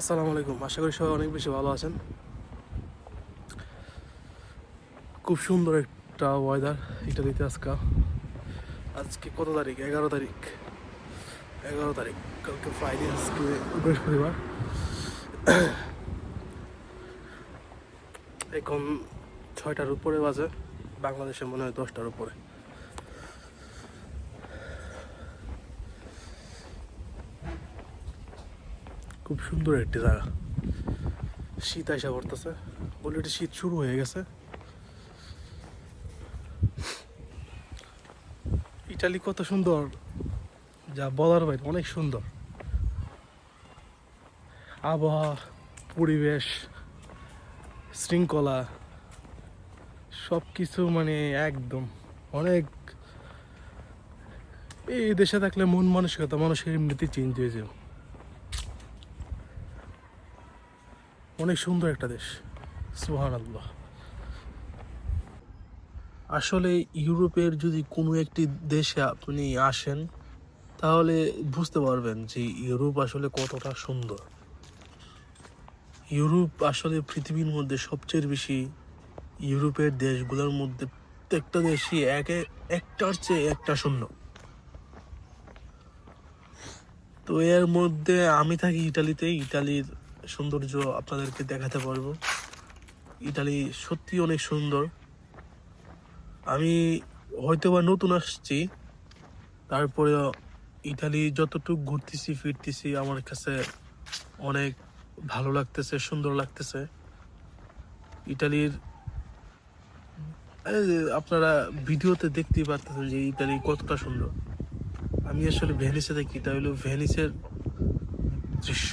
আসসালামু আলাইকুম। আশা করি সবাই অনেক বেশি ভালো আছেন। খুব সুন্দর একটা ওয়েদার এটা দিতে আজকে। আজকে কত তারিখ? এগারো তারিখ। এগারো তারিখ। কালকে ফ্রাইডে আজকে বৃহস্পতিবার। এখন ছয়টার উপরে বাজে। বাংলাদেশে মনে হয় দশটার উপরে। খুব সুন্দর একটি জায়গা। শীত আইসা পড়তেছে। অলরেডি শীত শুরু হয়ে গেছে। ইটালি কত সুন্দর। যা বলার বাইরে অনেক সুন্দর। আবহাওয়া, পরিবেশ, শৃঙ্খলা সব কিছু মানে একদম অনেক। এই দেশে থাকলে মন মানসিকতা মানুষের এমনিতেই চেঞ্জ হয়ে যায়। অনেক সুন্দর একটা দেশ। সুহান আল্লাহ আসলে ইউরোপের যদি কোনো একটি দেশে আপনি আসেন, তাহলে বুঝতে পারবেন যে ইউরোপ আসলে কতটা সুন্দর। ইউরোপ আসলে পৃথিবীর মধ্যে সবচেয়ে বেশি ইউরোপের দেশগুলোর মধ্যে প্রত্যেকটা দেশই একে, একটার চেয়ে একটা শূন্য। তো এর মধ্যে আমি থাকি ইটালিতে। ইটালির সৌন্দর্য আপনাদেরকে দেখাতে পারব। ইটালি সত্যি অনেক সুন্দর। আমি হয়তো বা নতুন আসছি, তারপরে ইটালি যতটুকু ঘুরতেছি, ফিরতেছি, আমার কাছে অনেক ভালো লাগতেছে, সুন্দর লাগতেছে। ইটালির আপনারা ভিডিওতে দেখতেই পারতেছেন যে ইটালি কতটা সুন্দর। আমি আসলে ভেনিসে দেখি, এটা হলো ভেনিসের দৃশ্য।